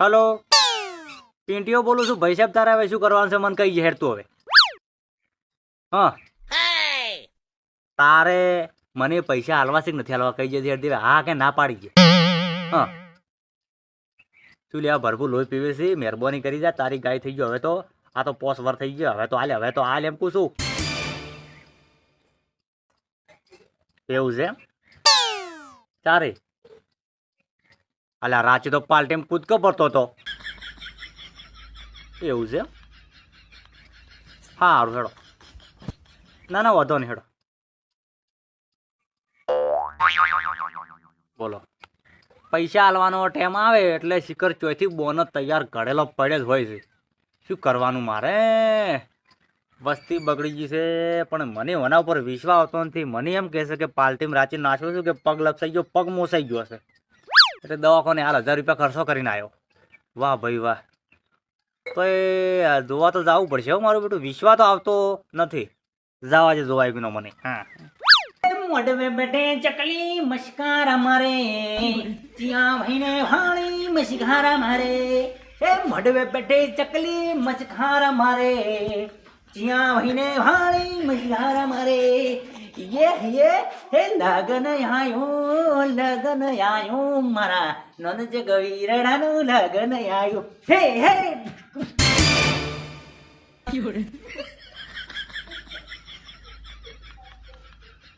Hello? પિંટીઓ બોલું છું, ભાઈ સાહેબ, તારા હવે શું કરવાનું છે? મને કઈ હેર તું હવે. હા. તારે મને પૈસા હાલવા છે નથી હાલવા? કઈ જતી હેરતી હા કે ના પાડી છે? હા. શું લે, આ ભરપૂર લોહી પીવે છે? મહેરબાની કરી જા, તારી ગાય થઈ ગયો. હવે તો, આ તો પોસ વર થઈ ગયો. હવે તો હાલે, હવે તો હાલ એમ કહું છું. એવું છે એમ? અલ્યા રાચે તો પાલટેમ કૂદકો પડતો હતો. એવું છે? હા સારું હેડો. ના ના, વધો નહીં, હેડો. બોલો. પૈસા આલવાનો ટાઈમ આવે એટલે શિખર ચોથી બોનો તૈયાર ઘડેલો પડે જ હોય છે. શું કરવાનું મારે? વસ્તી બગડી ગઈ છે, પણ મને એના ઉપર વિશ્વાસ આવતો નથી. મને એમ કહેશે કે પાલટીમ રાચી નાખ્યો છું કે પગ લપસાઈ ગયો, પગ મોસાઈ ગયો હશે. એટલે દવાખાને હાલ હજાર રૂપિયા ખર્ચો કરીને આવ્યો. વાહ ભાઈ વાહ. તો એ જોવા તો જવું પડશે હો મારું બેટું. વિશ્વાસ તો આવતો નથી. જવા જે જોવાય ગયું મને. હા. મોઢવે ચકલી મસ્કાર મારે ત્યાં ભાઈને ભાણી મસ્કાર મારે એ મોઢવે બેઠે ચકલી મસ્કાર મારે ત્યાં ભાઈને ભાણી મસ્કાર મારે યે ये हे લગન આયો લગન આયો મારા નન જ ગવીરડાનું લગન આયો હે હે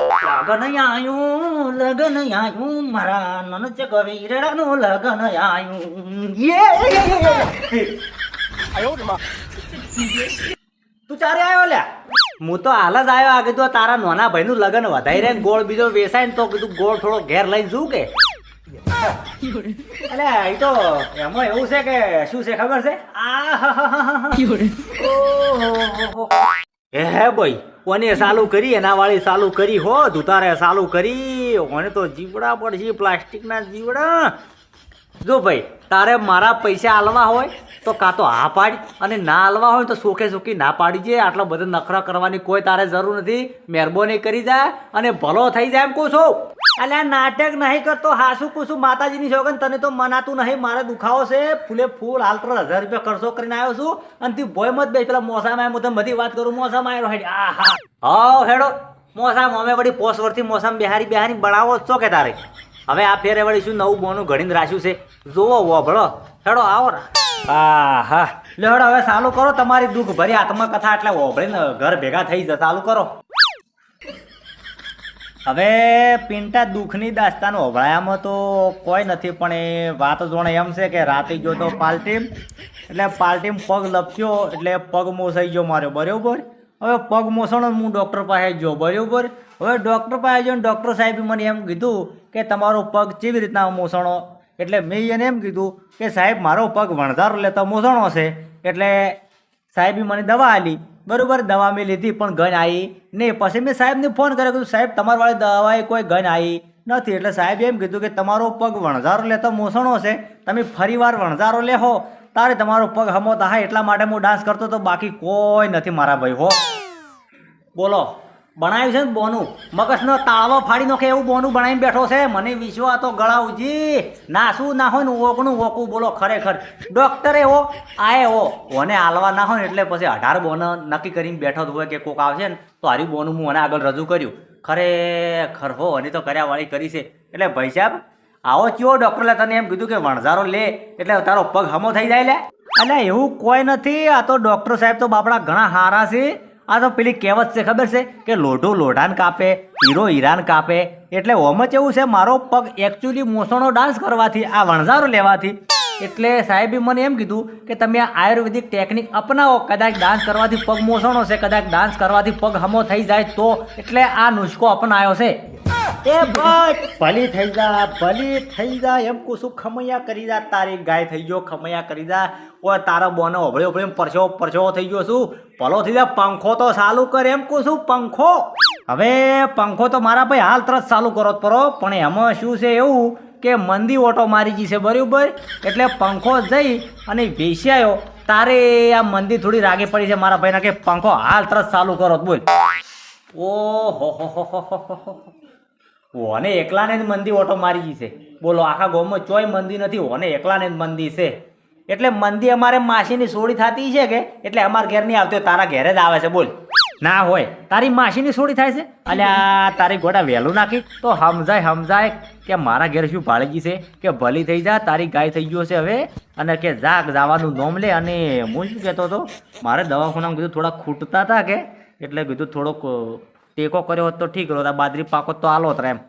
લગન આયું લગન આયું મારા નન જ ગવીરડાનું લગન આયું યે તું ચારે આવ્યો લ્યા હું તો હાલ જ આવ્યો આ કીધું તારા નાના ભાઈનું લગન વધાઈ રહે ગોળ બીજો વેસાય ને તો કીધું ગોળ થોડો ઘેર લઈને શું કે? અલે એ તો એમાં એવું છે કે શું છે ખબર છે? આ હે ભાઈ કોને ચાલુ કરી એના વાળી ચાલુ કરી હો ધુતારે ચાલુ કરી. ઓને તો જીવડા પડશે પ્લાસ્ટિકના જીવડા. જો ભાઈ તારે મારા પૈસા હાલવા હોય તો કાં તો હા પાડ અને ના હાલવા હોય તો સોખે સોખી ના પાડી આટલા બધા નખરા કરવાની કોઈ તારે જરૂર નથી. મહેરબાની કરી જાય અને ભલો થઈ જાય એમ કહું છું. અલ્યા નાટક નહીં કરતો હાસુ કુસુ માતાજીની સોગન તને તો મનાતું નહીં મારે દુખાવો છે. ફૂલે ફૂલ હાલ તો હજાર રૂપિયા ખર્ચો કરીને આવ્યો છું. અને તું ભોય મત બે પેલા મોસામાં હું તને બધી વાત કરું મોસામાં આવ્યો હેડ આ હા હેડો. મોસામ અમે વળી પોસ વર્ષથી મોસામ બિહારી બિહારી બનાવો છો કે તારે? હવે આ ફેરે વળી શું નવું બોનું ઘડીને રાખ્યું છે? જોવો વોભળો. હેડો, આવો હા હા લે હવે ચાલુ કરો તમારી દુઃખ ભરી આત્મકથા એટલે વોભળીને ઘર ભેગા થઈ જશે. ચાલુ કરો. હવે પિન્ટા દુઃખની દાસ્તાન ઓભળાયામાં તો કોઈ નથી, પણ એ વાત જોણે એમ છે કે રાતે ગયો તો પાલટીમ એટલે પાલટીમ પગ લપસ્યો, એટલે પગ મોસાઈ ગયો માર્યો બરાબર? હવે પગ મોસણો હું ડૉક્ટર પાસે ગયો બરાબર? હવે ડૉક્ટર પાસે ગયો ડૉક્ટર સાહેબે મને એમ કીધું કે તમારો પગ કેવી રીતના મોસણો? એટલે મેં એને એમ કીધું કે સાહેબ, મારો પગ વણઝારો લેતા મોસણો છે. એટલે સાહેબે મને દવા આલી બરાબર, દવા મેં લીધી, પણ ગન આવી નહીં. પછી મેં સાહેબને ફોન કર્યો, કીધું, સાહેબ, તમારવાળી દવાએ કોઈ ગન આવી નથી. એટલે સાહેબે એમ કીધું કે તમારો પગ વણઝારો લેતો મોસણો છે. તમે ફરીવાર વણઝારો લેહો. તારે તમારો પગ હમો હા એટલા માટે હું ડાન્સ કરતો તો બાકી કોઈ નથી મારા ભાઈ હો બોલો બનાવ્યું છે ને બોનું મગજનો તાળવો ફાડી નાખે એવું બોનું બનાવીને બેઠો છે મને વિશ્વા તો ગળાવજી ના શું ના હોય ને ઓગણું ઓકું બોલો ખરેખર ડૉક્ટર એવો આ હો ઓને હાલવા ના હોય ને એટલે પછી અઢાર બોન નક્કી કરીને બેઠો જ હોય કે કોક આવશે ને તો હારી બોનું હું મને આગળ રજૂ કર્યું ખરેખર હો અને તો કર્યા વાળી કરી છે એટલે ભાઈ સાહેબ આવો ચિયો ડોક્ટર તને એમ કીધું કે વણઝારો લે. એટલે તારો પગ હમો થઈ જાય લે. અલ્યા એવું કોઈ નથી. આ તો ડોક્ટર સાહેબ તો બાપડા ઘણા હારા છે. આ તો પેલી કહેવત છે, ખબર છે? કે લોઢું લોઢાન કાપે હીરો હીરાન કાપે. એટલે ઓમ જ એવું છે, મારો પગ એકચ્યુઅલી મોસણો ડાન્સ કરવાથી, આ વણઝારો લેવાથી. એટલે સાહેબે મને એમ કીધું કે તમે આ આયુર્વેદિક ટેકનિક અપનાવો. કદાચ ડાન્સ કરવાથી પગ મોસણો છે, કદાચ ડાન્સ કરવાથી પગ હમો થઈ જાય તો. એટલે આ નુસ્ખો અપનાયો છે. એ ભાઈ ભલી થઈ જા, ભલી થઈ જા, એમ કુસું ખમૈયા કરી જા, તારી ગાય થઈ ગયો, ખમૈયા કરી જા. ઓય, તારા બોનો ઓભળે ઓભળે પરછો પરછો થઈ ગયો શું ભલો થઈ જા, પંખો તો ચાલુ કર, એમ કુસું પંખો. હવે પંખો તો મારા ભાઈ હાલ તરત ચાલુ કરો પરો, પણ એમાં શું છે એવું? કે મંદી ઓટો મારી ગઈ છે, બરાબર? એટલે પંખો જઈ અને વેચ્યાયો તારે આ મંદી થોડી રાગે પડી છે મારા ભાઈના કે પંખો હાલ તરત ચાલુ કરો બોલ. ઓ હો ઓને એકલાને જ મંદી ઓટો મારી ગઈ છે. બોલો, આખા ગામમાં ચોય મંદી નથી, ઓને એકલાને જ મંદી છે. એટલે મંદી અમારે માસીની સોડી થતી છે કે? એટલે અમારા ઘેર નહીં આવતો તારા ઘેરે જ આવે છે, બોલ. ના હોય, તારી માસીની સોડી થાય છે? અલ્યા, તારી ગોડા વહેલું નાખી. તો સમજાય સમજાય કે મારા ઘેર શું ભાળગી છે, કે ભલી થઈ જા, તારી ગાય થઈ ગયો છે હવે, અને કે જાગ જવાનું નોમ લે, અને હું શું કહેતો હતો, મારે દવાખાનામાં કીધું થોડા ખૂટતા હતા કે, એટલે કીધું થોડોક ટેકો કર્યો હોત તો ઠીક રહ્યો બાદરી પાકો તો આલો હતા એમ.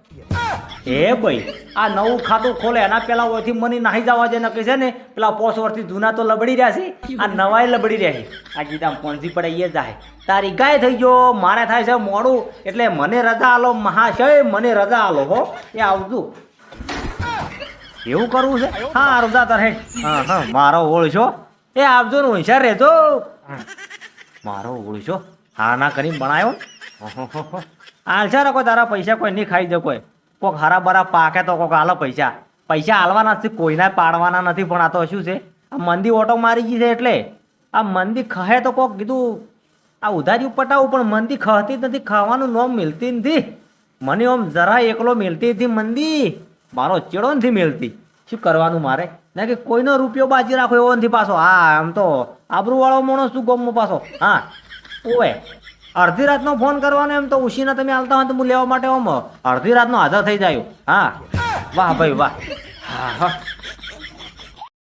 એ ભાઈ, આ નવું ખાતું ખોલે, એના પેલા ઓથી મને નાહી જવા જે નક્કી છે ને, પેલા પોસ વર્ષથી જૂના તો લબડી રહ્યા છે, આ નવાય લબડી રહ્યા છે. આ ગીતા પોંજી પડે એ જાય. તારી ગાય થઈ ગયો, મારે થાય છે મોડું, એટલે મને રજા આલો, મહાશય, મને રજા આલો, હો. એ આવતું એવું કરવું છે? હા, રજા તારે. હા હા, મારો ઓળશો. એ આવજો ને, હોશિયાર રહેજો. મારો ઓળશો. હા, ના કરી બનાવ્યો આલસા ને, કોઈ તારા પૈસા કોઈ નહીં ખાઈ દે કોઈ. કોક હારા બરા પાકે તો કોક હાલો પૈસા. પૈસા હાલવાના નથી કોઈના પાડવાના નથી, પણ આ તો શું છે? આ મંદી ઓટો મારી ગઈ છે એટલે. આ મંદી ખહે તો કોક કીધું, આ ઉધારી પટાવું પણ મંદી ખહતી જ નથી, ખાવાનું નોમ મિલતી નથી. મને આમ જરા એકલો મિલતી હતી મંદી. મારો ચેડો નથી મિલતી. શું કરવાનું મારે? ના કે કોઈનો રૂપિયો બાજી રાખો એવો નથી પાછો. હા, આમ તો આબરૂવાળો માણસ શું ગમો પાછો? હા. ઓવે અડધી રાતનો ફોન કરવાનો એમ તો ઉશીના તમે આવતા હોય તો હું લેવા માટે ઓમ અડધી રાતનો હાજર થઈ જાય. હા. વાહ ભાઈ વાહ. હા હા.